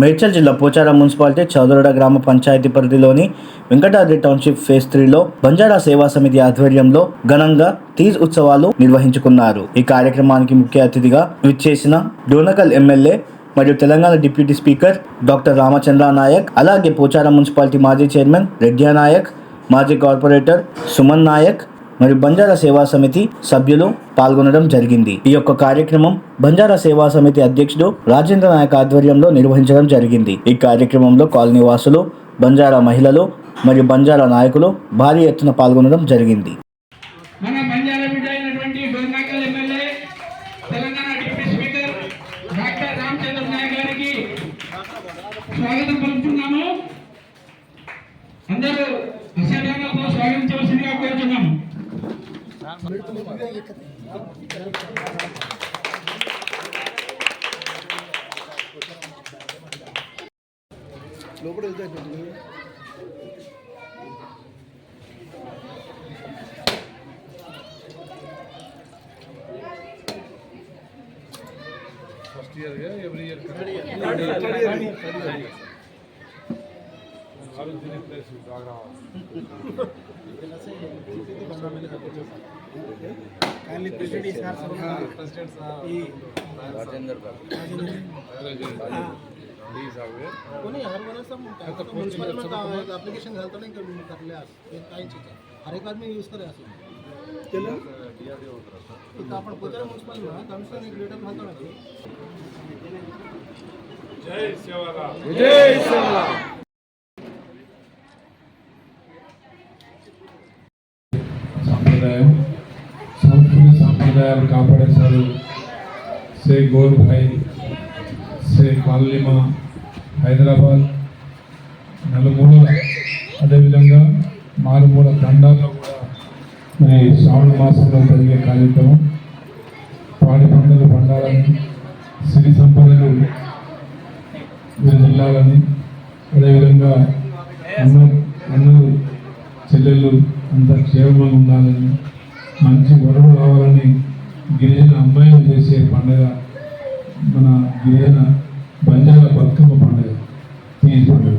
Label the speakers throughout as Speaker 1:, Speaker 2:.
Speaker 1: మేడ్చల్ జిల్లా పోచారం మున్సిపాలిటీ చౌదరడ గ్రామ పంచాయతీ పరిధిలోని వెంకటాద్రి టౌన్షిప్ ఫేజ్ త్రీలో బంజారా సేవా సమితి ఆధ్వర్యంలో ఘనంగా తీజ్ ఉత్సవాలు నిర్వహించుకున్నారు. ఈ కార్యక్రమానికి ముఖ్య అతిథిగా విచ్చేసిన డోనకల్ ఎమ్మెల్యే మరియు Telangana deputy speaker doctor Ramachandra Naik అలాగే పోచారం మున్సిపాలిటీ మాజీ చైర్మన్ రెడ్డియా నాయక్ మాజీ కార్పొరేటర్ సుమన్ నాయక్ మరియు బంజారా సేవా సమితి సభ్యులు పాల్గొనడం జరిగింది. ఈ యొక్క కార్యక్రమం బంజారా సేవా సమితి అధ్యక్షుడు రాజేంద్ర నాయక్ ఆధ్వర్యంలో నిర్వహించడం జరిగింది. ఈ కార్యక్రమంలో కాలనీ వాసులు బంజారా మహిళలు మరియు బంజారా నాయకులు భారీ ఎత్తున పాల్గొనడం జరిగింది.
Speaker 2: మన బిడ్డ అయినటువంటి MLA Telangana deputy speaker doctor Ramachandra Naik గారికి స్వాగతం పలుకుతున్నాము. అందరూ
Speaker 3: first year every year place kindly present his card sir president sir एक
Speaker 4: जय सेवाराम संप्रदाय సంప్రదాయాలు కాపాడేశారు. శ్రీ గోర్భాయ్ శ్రీ కాలనిమా హైదరాబాద్ నలుమూల అదేవిధంగా మారుమూల తండాల్లో కూడా మరి శ్రావణ మాసంలో జరిగే కార్యక్రమం. పాడి పంటలు పండాలని సిరి సంపదలు జిల్లాలని అదేవిధంగా అన్న అన్నలు చెల్లెళ్ళు అంత క్షేమంగా ఉండాలని మంచి వరలు కావాలని గిరిజన అమ్మాయిలు చేసే పండుగ మన గిరిజన బంజాల బతుకమ్మ పండుగ తీజ్ పండుగ.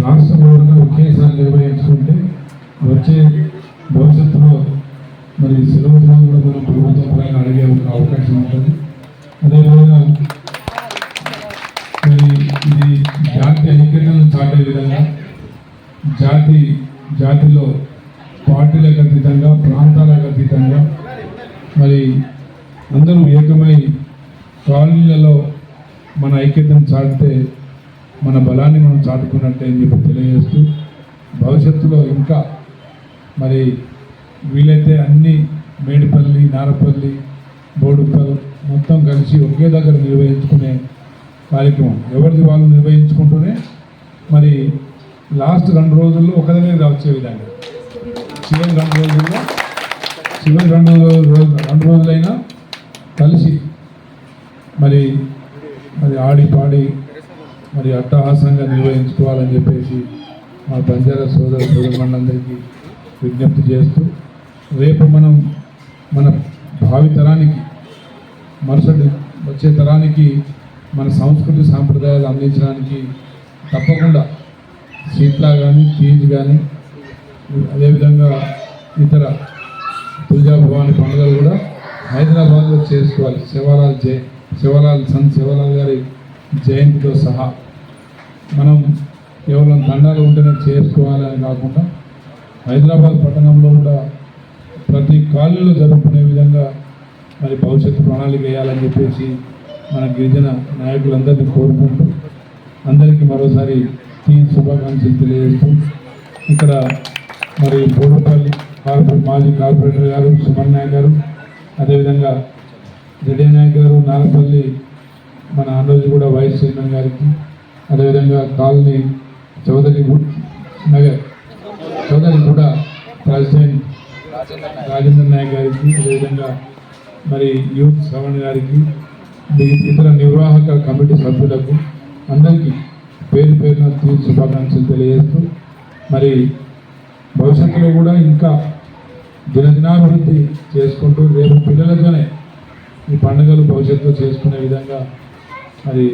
Speaker 4: రాష్ట్ర ప్రభుత్వం ఒకేసారి నిర్వహించుకుంటే వచ్చే భవిష్యత్తులో మరి సెలవు దినం కూడా చాటితే మన బలాన్ని మనం చాటుకున్నట్టే అని చెప్పి తెలియజేస్తూ భవిష్యత్తులో ఇంకా మరి వీలైతే అన్ని మేడిపల్లి నారపల్లి బోడుపల్ మొత్తం కలిసి ఒకే దగ్గర నిర్వహించుకునే కార్యక్రమం. ఎవరిది వాళ్ళు నిర్వహించుకుంటూనే మరి లాస్ట్ రెండు రోజుల్లో ఒక దగ్గర వచ్చే విధంగా. చివరి రెండు రోజుల్లో చివరి రెండు రోజు రెండు రోజులైనా కలిసి మరి మరి ఆడి పాడి మరి అట్టహాసంగా నిర్వహించుకోవాలని చెప్పేసి మా బంజారా సోదర సోదరులందరికీ విజ్ఞప్తి చేస్తూ రేపు మనం మన భావితరానికి మరుసటి వచ్చే తరానికి మన సంస్కృతి సాంప్రదాయాలు అందించడానికి తప్పకుండా సీట్లా కానీ తీజ్ కానీ అదేవిధంగా ఇతర తులజా భవాని పండుగలు కూడా హైదరాబాద్లో చేసుకోవాలి. శివలాల్ జయ శివలాల్ సంత్ శివలాల్ గారి జయంతితో సహా మనం కేవలం దండాలు ఉంటేనే చేసుకోవాలని కాకుండా హైదరాబాద్ పట్టణంలో కూడా ప్రతి కాలనీలో జరుపుకునే విధంగా మరి భవిష్యత్తు ప్రణాళిక వేయాలని చెప్పేసి మన గిరిజన నాయకులందరినీ కోరుకుంటూ అందరికీ మరోసారి ఈ శుభాకాంక్షలు తెలియజేస్తూ ఇక్కడ మరి బోడుపల్లి కార్పొరేట్ మాజీ కార్పొరేటర్ గారు సుమన్ గారు అదేవిధంగా రెడ్డి నాయక్ గారు నాగపల్లి మన అన్నోజు కూడా వైస్ చైర్మన్ గారికి అదేవిధంగా కాలనీ చౌదరి నగర్ చౌదరి కూడా ప్రెసిడెంట్ రాజేంద్ర నాయక్ గారికి అదేవిధంగా మరి యూత్ శ్రవణ్ గారికి ఇతర నిర్వాహక కమిటీ సభ్యులకు అందరికీ పేరు పేరున తీర్చి శుభాకాంక్షలు తెలియజేస్తూ మరి భవిష్యత్తులో కూడా ఇంకా దినదినాభివృద్ధి చేసుకుంటూ రేపు పిల్లలతోనే ఈ పండుగలు భవిష్యత్తులో చేసుకునే విధంగా అది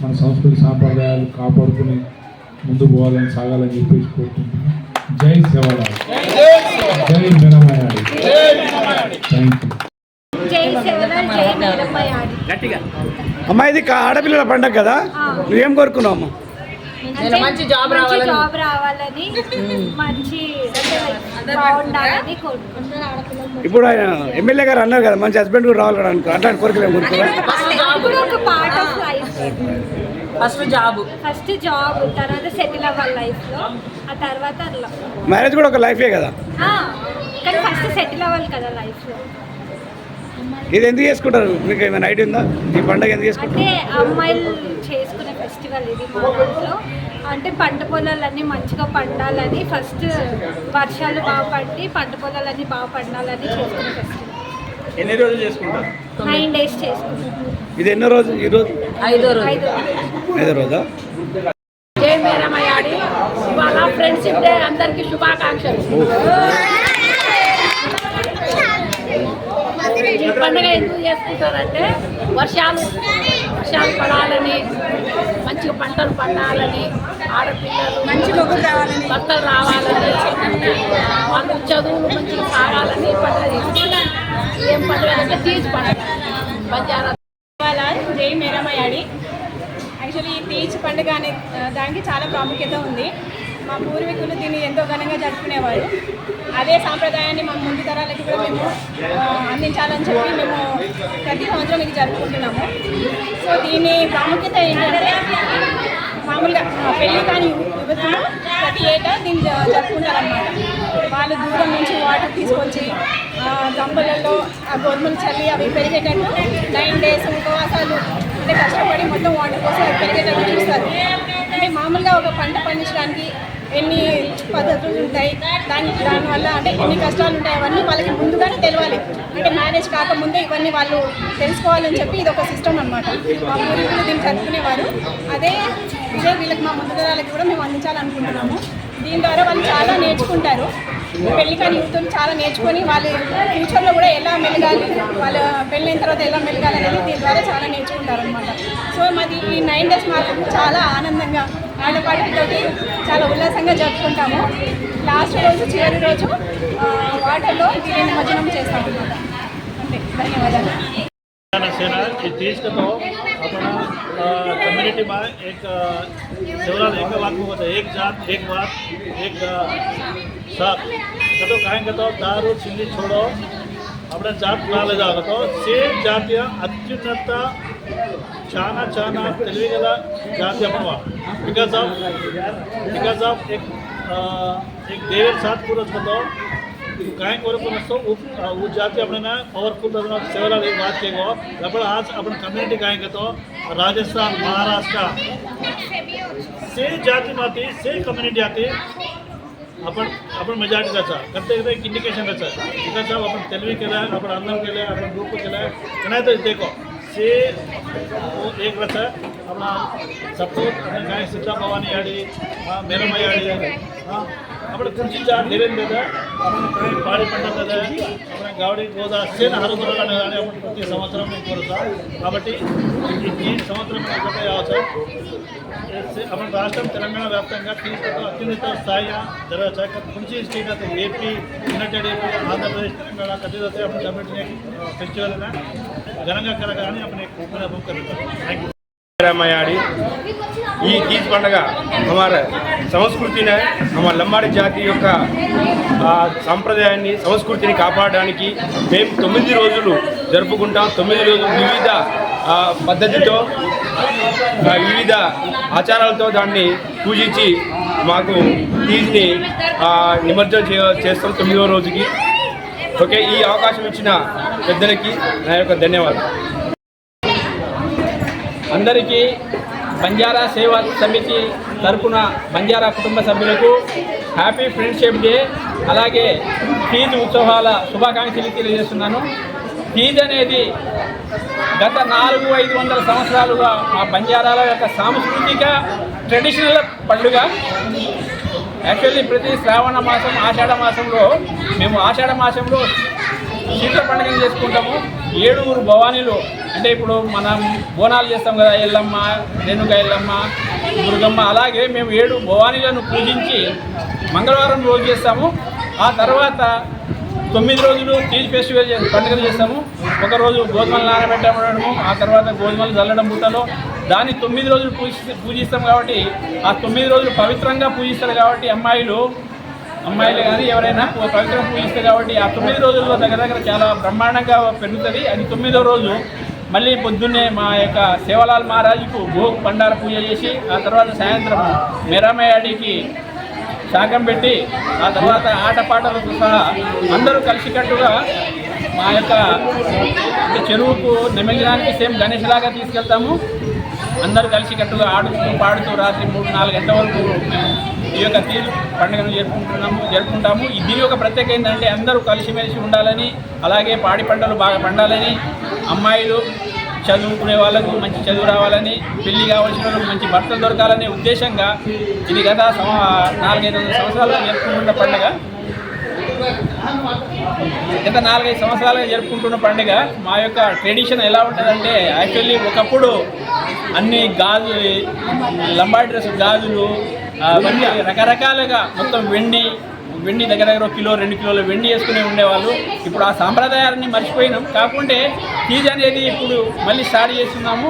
Speaker 4: మన సంస్కృతి సాంప్రదాయాలు కాపాడుకుని ముందు పోవాలని సాగాలని చెప్పేసి కోరుకుంటున్నాను జై శివరాజ్ జై మీరమయాడి థ్యాంక్ యూ
Speaker 5: ఇది ఆడపిల్లల పండగ కదా? నువ్వేం కోరుకున్నావు అమ్మా?
Speaker 6: అంటే మంచి జాబ్ రావాలని. జాబ్ రావాలని మంచి బాగుండాలని కోరుకుంటున్నాను.
Speaker 5: ఇప్పుడు ఆయన ఎమ్మెల్యే గారు అన్నారు కదా మంచి హస్బెండ్ కూడా రావాలి అనుకో అట్లాంటి కోరికలు
Speaker 6: ఇప్పుడు ఒక part of life
Speaker 7: first job
Speaker 6: first job తర్వాత సెటిల్ అవ్వాలి లైఫ్లో ఆ తర్వాత అట్లా.
Speaker 5: మ్యారేజ్ కూడా ఒక లైఫే కదా?
Speaker 6: ఆ, కానీ ఫస్ట్ సెటిల్ అవ్వాలి కదా లైఫ్లో.
Speaker 5: ఇది ఎందుకు చేసుకుంటారు? మీకు ఏమైనా ఐడియా ఉందా? ఈ పండగ ఎందుకు చేసుకుంటారు?
Speaker 6: అంటే అమ్మాయిలు చేసుకునే ఫెస్టివల్ ఇది మా దాంట్లో అంటే పంట పొలాలన్నీ మంచిగా పండాలని ఫస్ట్ వర్షాలు బాగా పండి పంట పొలాలన్నీ బాగా పండాలని చేసుకునే ఫెస్టివల్.
Speaker 5: ఎన్ని రోజులు చేసుకుంటారు?
Speaker 6: నైన్ డేస్ చేసుకుంటాం.
Speaker 5: ఇది ఎన్నో రోజు ఈ రోజు?
Speaker 7: ఐదో రోజు.
Speaker 6: ఐదు
Speaker 5: ఐదో రోజా?
Speaker 7: జై మేరమయాడి. ఇవాళ ఫ్రెండ్షిప్ డే అందరికి శుభాకాంక్షలు. ఈ పండుగ ఎందుకు చేసుకుంటారంటే వర్షాలు వర్షాలు పడాలని మంచిగా పంటలు పండాలని ఆడపిల్లలు మంచి రావాలని. భర్తలు రావాలని వాళ్ళు చదువులు మంచిగా సాగాలని ఈ పండుగ ఏం పండుగ అంటే తీసి పండుగ. బంజారా.
Speaker 8: జై మేరమయాడి యాక్చువల్లీ ఈ తీజ్ పండుగ అనే దానికి చాలా ప్రాముఖ్యత ఉంది. మా పూర్వీకులు దీన్ని ఎంతో ఘనంగా జరుపుకునేవారు. అదే సాంప్రదాయాన్ని మా ముందు తరాలకి కూడా మేము అందించాలని చెప్పి మేము ప్రతి సంవత్సరం ఇది జరుపుకుంటున్నాము. సో దీని ప్రాముఖ్యత ఏంటంటే మామూలుగా పెళ్ళి కాని యు- యువతులు ప్రతి ఏటా దీన్ని జ- జరుపుకుంటారన్నమాట. వాళ్ళు దూరం నుంచి వాటర్ తీసుకొచ్చి దంపలలో గంపలలో ఆ గోధుమలు చల్లి అవి పెరిగేటట్టు నైన్ డేస్ ఉపవాసాలు అంటే కష్టపడి మొత్తం వాటర్ కోసం పెరిగేటట్టు చూస్తారు. అంటే మామూలుగా ఒక పంట పండించడానికి ఎన్ని పద్ధతులు ఉంటాయి? దాని దానివల్ల అంటే ఎన్ని కష్టాలు ఉంటాయి? అవన్నీ వాళ్ళకి ముందుగానే తెలియాలి. అంటే మ్యారేజ్ కాకముందే ఇవన్నీ వాళ్ళు తెలుసుకోవాలని చెప్పి ఇది ఒక సిస్టమ్ అనమాట మా పూర్వీకులు దీన్ని చదువుకునేవారు అదే ఇదే వీళ్ళకి మా ముందు తరాలకి కూడా మేము అందించాలనుకుంటున్నాము. దీని ద్వారా వాళ్ళు చాలా నేర్చుకుంటారు. పెళ్లి కాని యూతులు చాలా నేర్చుకొని వాళ్ళు ఫ్యూచర్లో కూడా ఎలా మెలగాలి వాళ్ళ పెళ్ళైన తర్వాత ఎలా మెలగాలి అనేది దీని ద్వారా చాలా నేర్చుకుంటారు అనమాట సో మాది ఈ నైన్ డేస్ మాకు చాలా ఆనందంగా ఆటపాటలతోటి చాలా ఉల్లాసంగా జరుపుకుంటాము లాస్ట్ రోజు చివరి రోజు ఆ, వాటర్లో దీన్ని నిమజ్జనం చేస్తాం అనమాట అంతే ధన్యవాదాలు
Speaker 9: तेलंगाना सेना ये देश का तो अपना कम्युनिटी में एक सेवराल एक बात को होता है एक जात एक बात एक अ, साथ का तो काहे का तो दारू चिल्ली छोड़ो अपना जात ना ले जाओ तो से जातीय अत्युन्नत చాలా చాలా తెలివిగల జాతి अपन बिकॉज ऑफ बिकॉज ऑफ एक अ, एक देवर साथ पूरा तो काय करू नसतो उ जाती आपण पॉवरफुल सेवरल एक बात केगो आपण आज आपण कम्युनिटी काय घेतो राजस्थान महाराष्ट्र से जाती माती से कम्युनिटी आती आपण आपण मेजॉरिटी त्याचा प्रत्येक एक इंडिकेशन त्याचं बिकॉज ऑफ आपण तेलवी केलं आपण अन्नम केलं आपण ग्रुप केलं नाही तर देखो से वो एक रच अपना सपूत आणि काय सीता भवानी आडी मेरमय आडी हां आपण तुमची चार देवेन देतं आपण काय पाळी పండుగ కదా మన గావడి గోదా సేన హరుతులు అనేది आपण ప్రతి సంవత్సరం మేము కోరుతాం కాబట్టి ఈ ఈ సంవత్సరం ఒకటే అవసరం మన రాష్ట్రం తెలంగాణ వ్యాప్తంగా టీచర్తో అత్యున్నత స్థాయి జరగ ముంచి state AP united AP Andhra Pradesh Telangana कभी होते हैं अपने समिट ने फेस्टिवल में ఘనంగా కలగాలని अपने उपनभव कर
Speaker 10: रामायाड़ी ये तीज पंडग సంస్కృతి మన లంబాడి జాతి యొక్క సాంప్రదాయాన్ని సంస్కృతిని కాపాడడానికి మేము తొమ్మిది రోజులు జరుపుకుంటాం. తొమ్మిది రోజులు వివిధ పద్ధతితో వివిధ ఆచారాలతో దాన్ని పూజించి మాకు తీజ్ని నిమజ్జనం చే చేస్తాం తొమ్మిదవ రోజుకి. ఓకే ఈ అవకాశం ఇచ్చిన పెద్దలకి నా యొక్క ధన్యవాదాలు.
Speaker 11: అందరికీ బంజారా సేవా సమితి తరఫున బంజారా కుటుంబ సభ్యులకు హ్యాపీ ఫ్రెండ్షిప్ డే. అలాగే తీజ్ ఉత్సవాల శుభాకాంక్షలు తెలియజేస్తున్నాను. తీజ్ అనేది గత నాలుగు ఐదు వందల సంవత్సరాలుగా మా బంజారాల యొక్క సాంస్కృతిక ట్రెడిషనల్ పండుగ. యాక్చువల్లీ ప్రతి శ్రావణ మాసం ఆషాఢ మాసంలో మేము ఆషాఢ మాసంలో శీతల పండుగను చేసుకుంటాము. ఏడుగురు భవానీలు అంటే ఇప్పుడు మనం బోనాలు చేస్తాం కదా ఎల్లమ్మ రేణుక ఎల్లమ్మ దుర్గమ్మ అలాగే మేము ఏడు భవానీలను పూజించి మంగళవారం రోజు చేస్తాము. ఆ తర్వాత తొమ్మిది రోజులు తీజ్ ఫెస్టివల్ పండుగలు చేస్తాము. ఒక రోజు గోధుమలు నానబెట్టడము ఆ తర్వాత గోధుమలు చల్లడం బుట్టలో దాన్ని తొమ్మిది రోజులు పూజి పూజిస్తాం కాబట్టి ఆ తొమ్మిది రోజులు పవిత్రంగా పూజిస్తారు కాబట్టి అమ్మాయిలు అమ్మాయిలు కానీ ఎవరైనా పవిత్రంగా పూజిస్తారు కాబట్టి ఆ తొమ్మిది రోజుల్లో దగ్గర దగ్గర చాలా బ్రహ్మాండంగా పెరుగుతుంది. అది తొమ్మిదో రోజు మళ్ళీ పొద్దున్నే మా యొక్క సేవలాల్ మహారాజుకు భోగ్ పండార పూజ చేసి ఆ తర్వాత సాయంత్రం మెరామయాడికి శాఖం పెట్టి ఆ తర్వాత ఆటపాటలతో సహా అందరూ కలిసికట్టుగా మా యొక్క చెరువుకు నిమజ్జనానికి సేమ్ గణేష్ లాగా తీసుకెళ్తాము. అందరూ కలిసికట్టుగా ఆడుతూ పాడుతూ రాత్రి మూడు నాలుగు గంటల వరకు ఈ యొక్క తీరు పండుగను జరుపుకుంటున్నాము జరుపుకుంటాము. దీని యొక్క ప్రత్యేకత ఏంటంటే అందరూ కలిసిమెలిసి ఉండాలని అలాగే పాడి పంటలు బాగా పండాలని అమ్మాయిలు చదువుకునే వాళ్ళకు మంచి చదువు రావాలని పెళ్ళి కావాల్సిన వాళ్ళకు మంచి భర్తలు దొరకాలనే ఉద్దేశంగా ఇది గత సంవ- నాలుగైదు వందల సంవత్సరాలుగా జరుపుకుంటున్న పండుగ. గత నాలుగైదు సంవత్సరాలుగా జరుపుకుంటున్న పండుగ మా యొక్క ట్రెడిషన్ ఎలా ఉంటుందంటే యాక్చువల్లీ ఒకప్పుడు అన్ని గాజు లంబాడి డ్రెస్ గాజులు అవన్నీ రకరకాలుగా మొత్తం వెండి వెండి దగ్గర దగ్గర ఒక కిలో రెండు కిలోల వెండి వేసుకునే ఉండేవాళ్ళు. ఇప్పుడు ఆ సాంప్రదాయాన్ని మర్చిపోయినాం. కాకుంటే తీజ్ అనేది ఇప్పుడు మళ్ళీ స్టార్ట్ చేస్తున్నాము.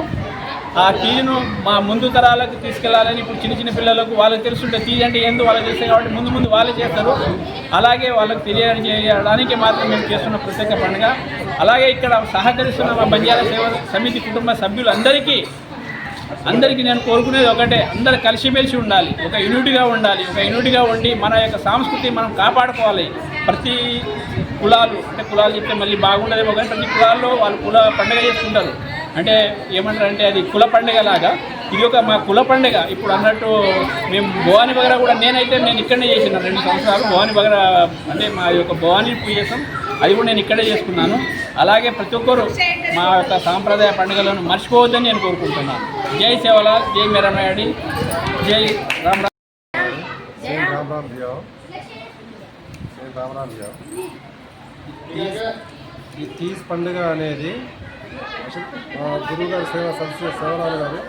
Speaker 11: ఆ టీను మా ముందు తరాలకు తీసుకెళ్ళాలని ఇప్పుడు చిన్న చిన్న పిల్లలకు వాళ్ళకి తెలుసుంటే టీ అంటే ఏందో వాళ్ళకి తెలుస్తాయి కాబట్టి ముందు ముందు వాళ్ళే చేస్తారు. అలాగే వాళ్ళకి తెలియజేయడానికి మాత్రం మేము చేస్తున్న ప్రత్యేక పండుగ. అలాగే ఇక్కడ సహకరిస్తున్న మా బంజారా సేవ సమితి కుటుంబ సభ్యులందరికీ అందరికీ నేను కోరుకునేది ఒకటే అందరు కలిసిమెలిసి ఉండాలి. ఒక యూనిట్గా ఉండాలి. ఒక యూనిట్గా ఉండి మన యొక్క సంస్కృతి మనం కాపాడుకోవాలి. ప్రతి కులాలు అంటే కులాలు చెప్తే మళ్ళీ బాగుండదేమో కానీ ప్రతి కులాల్లో వాళ్ళు కుల పండుగ చేసుకుంటారు. అంటే ఏమంటారు అంటే అది కుల పండుగ లాగా ఇది ఒక మా కుల పండుగ ఇప్పుడు అన్నట్టు మేము భవాని బగర కూడా నేనైతే నేను ఇక్కడనే చేసిన రెండు సంవత్సరాలు భవాని బగర అంటే మా యొక్క భవాని పూజ చేసాం అది కూడా నేను ఇక్కడే చేసుకున్నాను అలాగే ప్రతి ఒక్కరు మా యొక్క సాంప్రదాయ పండుగలను మర్చిపోవద్దని నేను కోరుకుంటున్నాను జై సేవలాల్ జై మెరమయాడి జై రామ్ రామ్
Speaker 12: ఈ తీజ్ పండుగ అనేది గురువు గారి సేవ సంస్థ సేవరాలు గారు.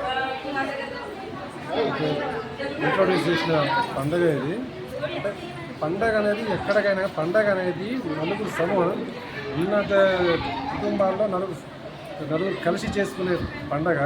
Speaker 12: ఇంట్రొడ్యూస్ చేసిన పండగ ఇది. అంటే పండగ అనేది ఎక్కడికైనా పండగ అనేది నలుగురు సమూహం. ఉన్నత కుటుంబాల్లో నలుగురు నలుగురు కలిసి చేసుకునే పండగ.